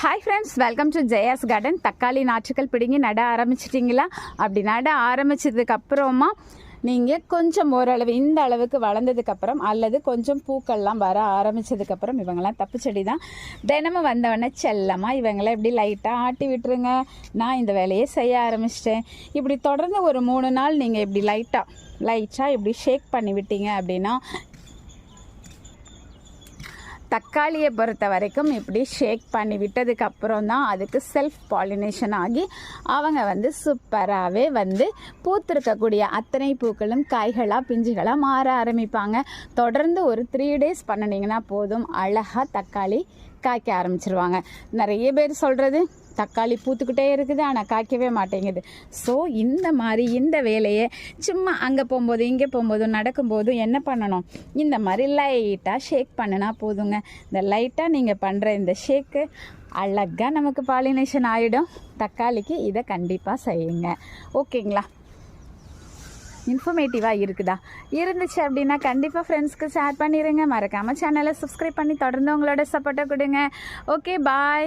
Hi friends welcome to Jaya's garden தக்காளி நாற்றுக்கள் பிடுங்கி நட ஆரம்பிச்சிட்டிங்களா? அப்படி நட ஆரம்பிச்சதுக்கப்புறமா நீங்கள் கொஞ்சம் ஓரளவு இந்த அளவுக்கு வளர்ந்ததுக்கப்புறம் அல்லது கொஞ்சம் பூக்கள்லாம் வர ஆரம்பிச்சதுக்கப்புறம் இவங்கெல்லாம் தப்பு செடி தான் தினமும் வந்தவொடனே செல்லமாக இவங்களை இப்படி லைட்டாக ஆட்டி விட்டுருங்க. நான் இந்த வேலையை செய்ய ஆரம்பிச்சிட்டேன். இப்படி தொடர்ந்து ஒரு மூணு நாள் நீங்கள் இப்படி லைட்டாக லைட்டாக இப்படி ஷேக் பண்ணி விட்டீங்க அப்படின்னா தக்காளியை பொறுத்த வரைக்கும் இப்படி ஷேக் பண்ணி விட்டதுக்கு அப்புறம் தான் அதுக்கு செல்ஃப் பாலினேஷன் ஆகி அவங்க வந்து சூப்பராகவே வந்து பூத்திருக்கக்கூடிய அத்தனை பூக்களும் காய்களாக பிஞ்சுகளாக மாற ஆரம்பிப்பாங்க. தொடர்ந்து ஒரு த்ரீ டேஸ் பண்ணினீங்கன்னா போதும் அழகாக தக்காளி காய்க்க ஆரம்பிச்சிருவாங்க. நிறைய பேர் சொல்கிறது தக்காளி பூத்துக்கிட்டே இருக்குது ஆனால் காய்க்கவே மாட்டேங்குது. ஸோ இந்த மாதிரி இந்த வேலையை சும்மா அங்கே போகும்போது இங்கே போகும்போது நடக்கும்போது என்ன பண்ணணும்? இந்த மாதிரி லைட்டாக ஷேக் பண்ணினா போதுங்க. இந்த லைட்டாக நீங்கள் பண்ணுற இந்த ஷேக்கு அழகாக நமக்கு பாலினேஷன் ஆகிடும் தக்காளிக்கு இதை கண்டிப்பாக செய்யுங்க. ஓகேங்களா? இன்ஃபர்மேட்டிவாக இருக்குதா? இருந்துச்சு அப்படின்னா கண்டிப்பாக ஃப்ரெண்ட்ஸ்க்கு ஷேர் பண்ணிடுங்க மறக்காமல் சேனலை சப்ஸ்கிரைப் பண்ணி தொடர்ந்து உங்களோட சப்போர்ட்டை கொடுங்க. Okay bye